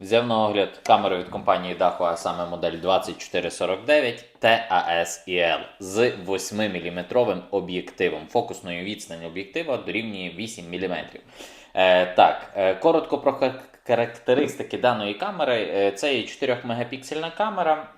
Взяв на огляд камеру від компанії Daho, а саме модель 2449 TAS IL з 8-мм об'єктивом. Фокусною відстань об'єктива дорівнює 8 мм. Е, так, е, коротко про характеристики даної камери. Е, це є 4-мегапіксельна камера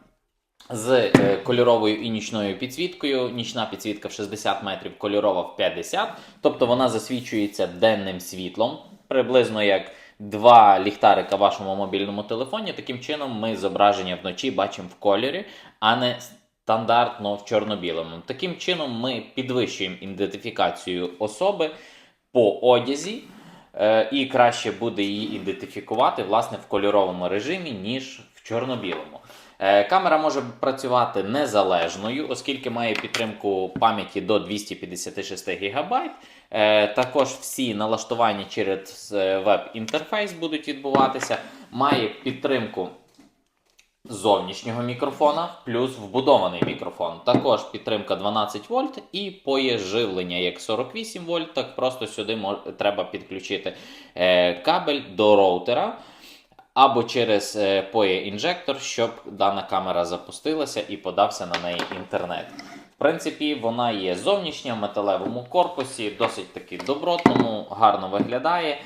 з е, кольоровою і нічною підсвіткою. Нічна підсвітка в 60 метрів, кольорова в 50. Тобто вона засвічується денним світлом, приблизно як два ліхтарика в вашому мобільному телефоні. Таким чином, ми зображення вночі бачимо в кольорі, а не стандартно в чорно-білому. Таким чином, ми підвищуємо ідентифікацію особи по одязі. е, І краще буде її ідентифікувати власне в кольоровому режимі, ніж в чорно-білому. Е, Камера може працювати незалежною, оскільки має підтримку пам'яті до 256 ГБ. Е, Також всі налаштування через е, веб-інтерфейс будуть відбуватися. Має підтримку зовнішнього мікрофона, плюс вбудований мікрофон. Також підтримка 12 вольт і поє живлення як 48 вольт, так просто сюди треба підключити кабель до роутера або через е, POE інжектор, щоб дана камера запустилася і подався на неї інтернет. В принципі, вона є зовнішня в металевому корпусі, досить таки добротному, гарно виглядає.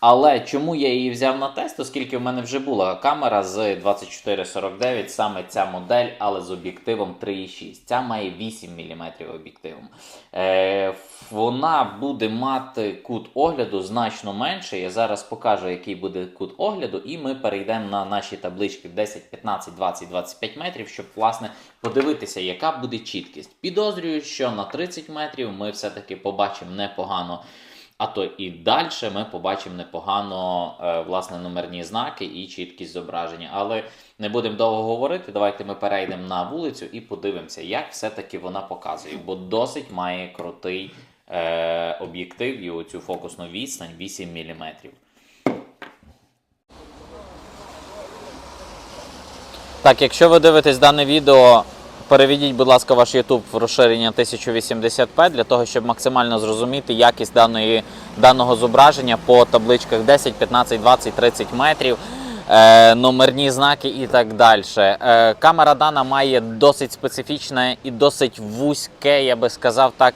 Але чому я її взяв на тест, оскільки в мене вже була камера з 2449, саме ця модель, але з об'єктивом 3,6. Ця має 8 мм об'єктивом. Е, вона буде мати кут огляду значно менше. Я зараз покажу, який буде кут огляду, і ми перейдемо на наші таблички 10, 15, 20, 25 метрів, щоб власне подивитися, яка буде чіткість. Підозрюю, що на 30 метрів ми все-таки побачимо непогано. А то і далі ми побачимо непогано е, власне номерні знаки і чіткість зображення. Але не будемо довго говорити. Давайте ми перейдемо на вулицю і подивимося, як все-таки вона показує. Бо досить має крутий е, об'єктив і оцю фокусну відстань 8 мм. Так, якщо ви дивитесь дане відео, переведіть, будь ласка, ваш YouTube в розширення 1080p для того, щоб максимально зрозуміти якість даної, даного зображення по табличках 10, 15, 20, 30 метрів. Е, номерні знаки і так далі. Е, камера дана має досить специфічне і досить вузьке, я би сказав так,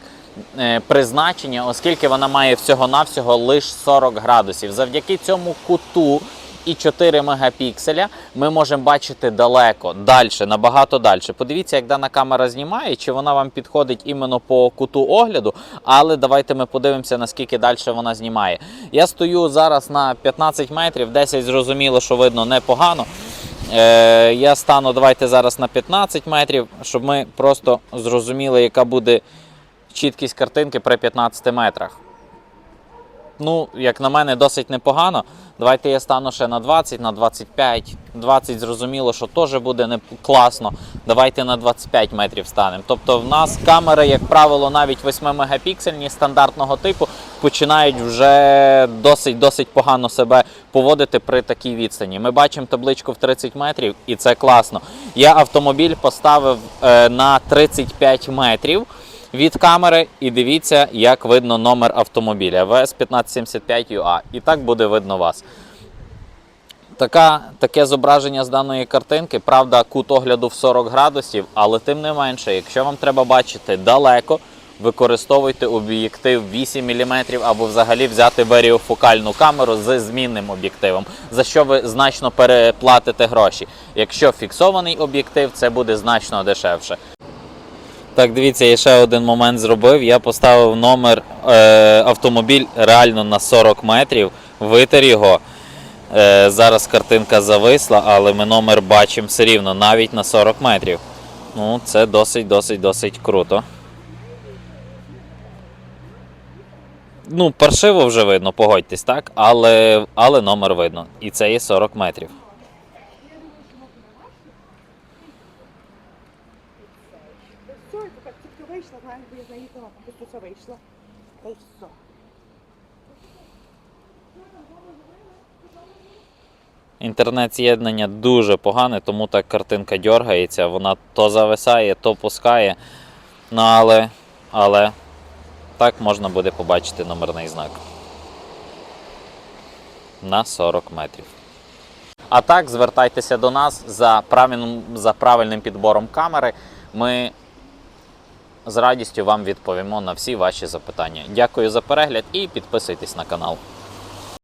е, призначення, оскільки вона має всього-навсього лише 40 градусів. Завдяки цьому куту і 4 мегапікселя ми можемо бачити далеко, далі, набагато далі. Подивіться, як дана камера знімає, чи вона вам підходить іменно по куту огляду, але давайте ми подивимося, наскільки далі вона знімає. Я стою зараз на 15 метрів, 10 зрозуміло, що видно непогано. Е, я стану давайте зараз на 15 метрів, щоб ми просто зрозуміли, яка буде чіткість картинки при 15 метрах. Ну, як на мене, досить непогано. Давайте я стану ще на 20, на 25. 20 зрозуміло, що теж буде не класно. Давайте на 25 метрів станемо. Тобто в нас камери, як правило, навіть 8 мегапіксельні стандартного типу починають вже досить досить погано себе поводити при такій відстані. Ми бачимо табличку в 30 метрів, і це класно. Я автомобіль поставив е, на 35 метрів від камери і дивіться, як видно номер автомобіля ВС 1575 UA. І так буде видно вас. Така, таке зображення з даної картинки, правда, кут огляду в 40 градусів, але тим не менше, якщо вам треба бачити далеко, використовуйте об'єктив 8 мм або взагалі взяти варіофокальну камеру з змінним об'єктивом, за що ви значно переплатите гроші. Якщо фіксований об'єктив, це буде значно дешевше. Так, дивіться, я ще один момент зробив. Я поставив номер е, автомобіль реально на 40 метрів, витер його. Е, зараз картинка зависла, але ми номер бачимо все рівно, навіть на 40 метрів. Ну, це досить, досить, досить круто. Ну, паршиво вже видно, погодьтесь, так? Але, але номер видно. І це є 40 метрів. Як тільки вийшла, знаєш, бо я заїхала, просто все вийшло. Та й все. Інтернет-з'єднання дуже погане, тому так картинка дергається, вона то зависає, то пускає. Ну, але, але так можна буде побачити номерний знак. На 40 метрів. А так, звертайтеся до нас за правильним, за правильним підбором камери. Ми з радістю вам відповімо на всі ваші запитання. Дякую за перегляд і підписуйтесь на канал.